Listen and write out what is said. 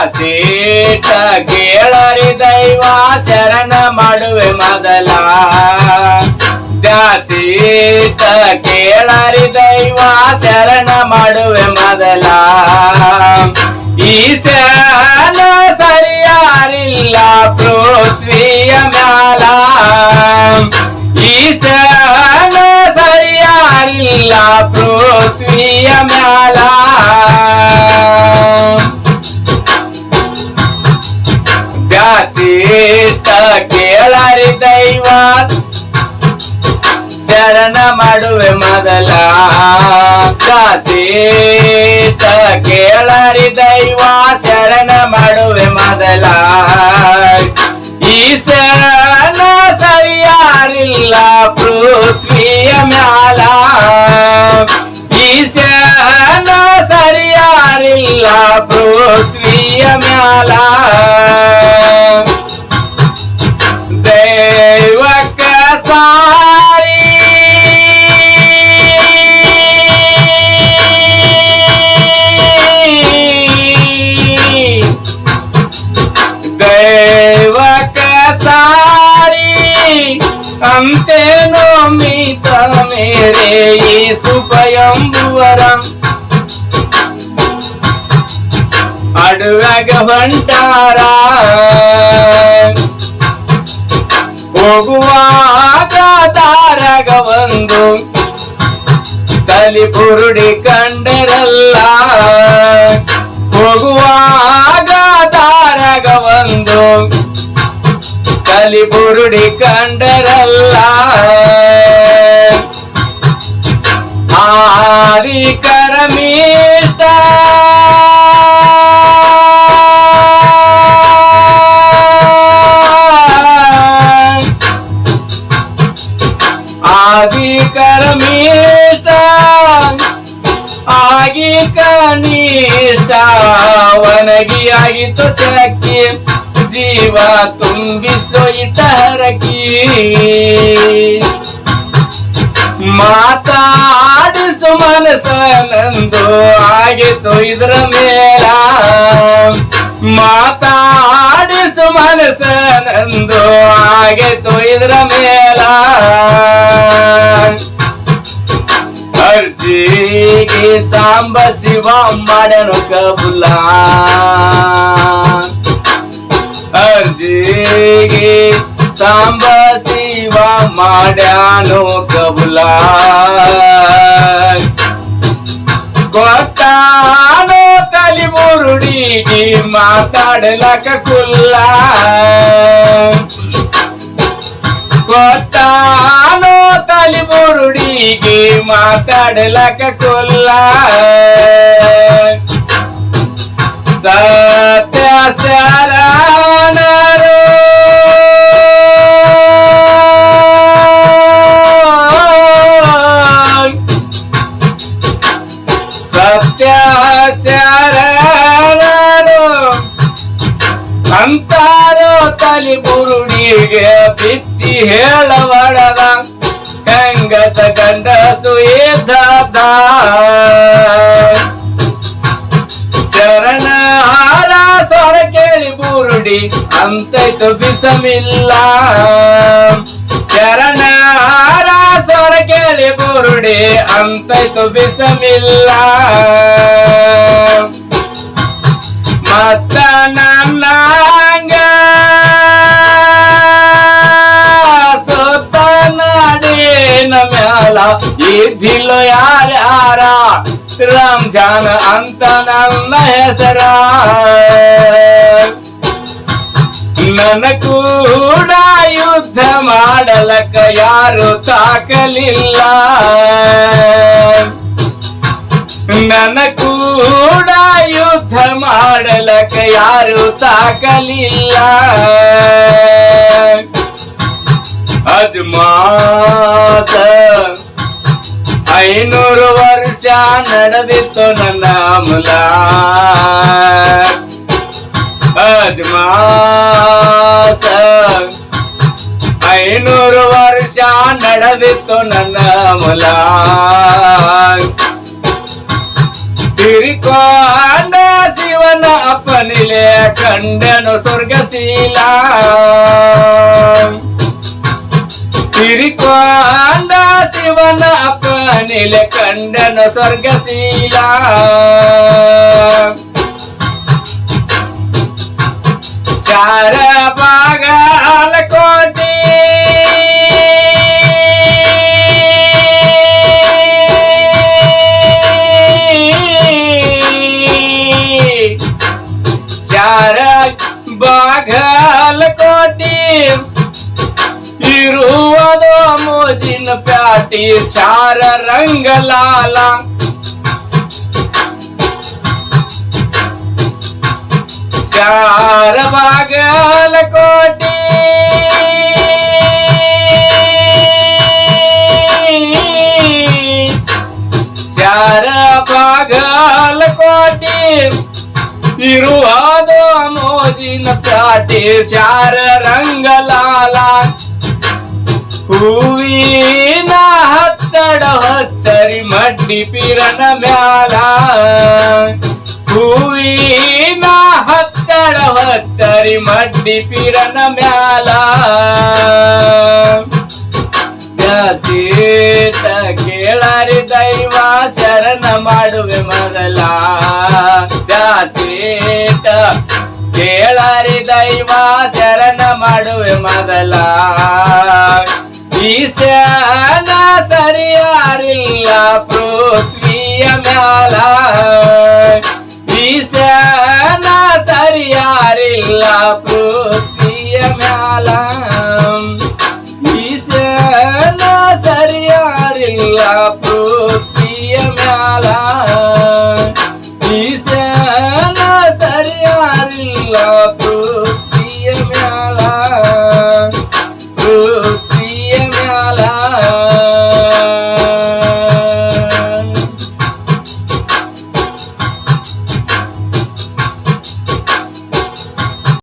ದಾಸೀಟ ಕೇಳರಿ ದೈವ, ಶರಣ ಮಾಡುವೆ ಮೊದಲ. ದಾಸೀಟ ಕೇಳರಿ ದೈವ, ಶರಣ ಮಾಡುವೆ ಮೊದಲ. ಈಶಾನ ಸರಿಯಾರಿಲ್ಲ, ಪೃಥ್ವಿಯ ಮ್ಯಾಲ. ಈಶಾನ ಸರಿಯಾರಿಲ್ಲ, ಪೃಥ್ವಿಯ ಮ್ಯಾಲ. ಬ್ಯಾಸೀಟ ಕೇಳಾರಿ ದೈವ. ಶರಣ ಮಾಡುವೆ ಮೊದಲ. ಕಾಸೀತ ಕೇಳಾರಿ ದೈವ, ಶರಣ ಮಾಡುವೆ ಮೊದಲ. ಈಶಾನ ಸರಿಯಾರಿಲ್ಲ, ಪೃಥ್ವಿಯ ಮ್ಯಾಲ. ಶರಣ ಸರಿಯಾರಿಲ್ಲ, ಪೃಥ್ವಿಯ ಮ್ಯಾಲ. ಅಂತೇನೋ ಮಿತ ಮೇರೆ ಈ ಸುಪಯಂಬುವರ ಅಡುವಾಗ ಹೊಂಟಾರ. ಹೋಗುವಾಗ ದಾರಗ ಒಂದು ಬುರುಡಿ ಕಂಡರಲ್ಲ. ಹೋಗುವಾಗ ದಾರಗ ಒಂದು ತಲಿ ಬುರುಡಿ ಕಂಡರಲ್ಲ. ಆದಿ ಮೀಟ ಆದಿ ಮೀಟ ಆಗಿ ಕನಿಷ್ಠ ಒನಗಿ ಆಗಿತ್ತು ಚಕ್ಕಿ. ಜೀವ ತುಂಬಿಸೋ ಇತರಕಿ ಮಾತಾಡಿಸು ಮನಸ್ಸನಂದು ಆಗಿತ್ತು ಇದರ ಮೇಲ. ಮಾತಾಡಿಸು ಮನಸ್ಸನಂದು ಆಗಿತ್ತು ಇದರ ಮೇಲ. ಅರ್ಜಿಗೆ ಸಾಂಬ ಶಿವ ಮಾಡನು ಕಬುಲ ಅರ್ಜಿಗೆ ಸಾಂಬ ಶಿವ ಮಾಡ್ಯಾನು ಕಬುಲ ಗೊತ್ತಾನೋ ತಲಿ ಮುರುಡಿಗೆ ಮಾತಾಡಲಕ ಕುಲ್ಲ ಗೊತ್ತಾನೋ ತಲಿ ಮುರುಡಿಗೆ ಮಾತಾಡಲಕ ಕುಲ್ಲ ಸತ್ಯ ಶರಣರು ಅಂತಾರೋ ತಲಿ ಬುರುಡಿಗೆ ಬಿಚ್ಚಿ ಹೇಳಬಡದ ಹೆಂಗಸ ಗಂಡಸು ಇದ್ದದ ಶರಣ ಹಾರ ಸ್ವರ ಕೇಳಿ ಬುರುಡಿ ಅಂತೈತು ಬಿಸಮಿಲ್ಲ ಶರಣ ಹಾರ ಸ್ವರ ಕೇಳಿ ಬುರುಡಿ ಅಂತೈತು ಬಿಸಮಿಲ್ಲ ಮತ್ತ ನನ್ನಂಗ ಮ್ಯಾಲ ಇದ್ದಿಲ್ಲ ಯಾರ್ಯಾರ ರಂಜಾನ್ ಅಂತ ನನ್ನ ಹೆಸರ. ನನ್ನ ಕೂಡ ಯುದ್ಧ ಮಾಡಲಕ ಯಾರು ತಾಕಲಿಲ್ಲ. ನನ್ನ ಕೂಡ ಯುದ್ಧ ಮಾಡಲಕ ಯಾರು ತಾಕಲಿಲ್ಲ. ಅಜ್ಮಾಸ. ಐನೂರು ವರ್ಷ ನಡೆದಿತ್ತು ನನ್ನ ಅಜ್ಮಾಸ. ಐನೂರು ವರ್ಷ ನಡೆದಿತ್ತು ನನ್ನ ಮುಲ ತಿರಿಕೋಂಡ ಶಿವನ ಅಪ್ಪನಿಲೆ, ಕಂಡನು ಸ್ವರ್ಗಶೀಲ. ತಿರುಕೊಂಡ ಶಿವನ ಅಪ್ಪನಿಲೆ ಕಂಡನು ಸ್ವರ್ಗಶೀಲ. ಚಾರ ಬಾಗಾಲ ಕೋಟಿ. ಚಾರ ಬಾಗಲ ಕೋಟಿ. ಪ್ಯಾಟಿ ಸಾರ ರಂಗಲಾಲ. ಚಾರ ಬಾಗಲ ಕೋಟಿ. ಚಾರ ಬಾಗಲ ಕೋಟಿ. ಇರುವಾದ ಮೋಜಿನ ಪ್ಯಾಟಿ ಸಾರ ರಂಗಲಾಲ. ಹೂವಿನ ಹಚ್ಚಡ ಹಚ್ಚರಿ ಮಡ್ಡಿ ಪಿರನ ಮ್ಯಾಲ. ಹೂವಿನ ಹಚ್ಚಡ ಹಚ್ಚರಿ ಮಡ್ಡಿ ಪಿರನ ಮ್ಯಾಲ. ಸೀತ ಕೇಳರಿ ದೈವ, ಶರಣ ಮಾಡುವೆ ಮೊದಲ. ಸೀಟ ಕೇಳರಿ ದೈವ, ಶರಣ ಮಾಡುವೆ ಮೊದಲ. ಸರಿಯಾರಿಲ್ಲ ಪೃಥ್ವಿಯ ಮ್ಯಾಲ ಈಶಾನ ಸರಿಯಾರಿಲ್ಲ ಪೃಥ್ವಿಯ ಮ್ಯಾಲ ಈಶಾನ ಸರಿಯಾರಿಲ್ಲ ಪೃಥ್ವಿಯ ಮ್ಯಾಲ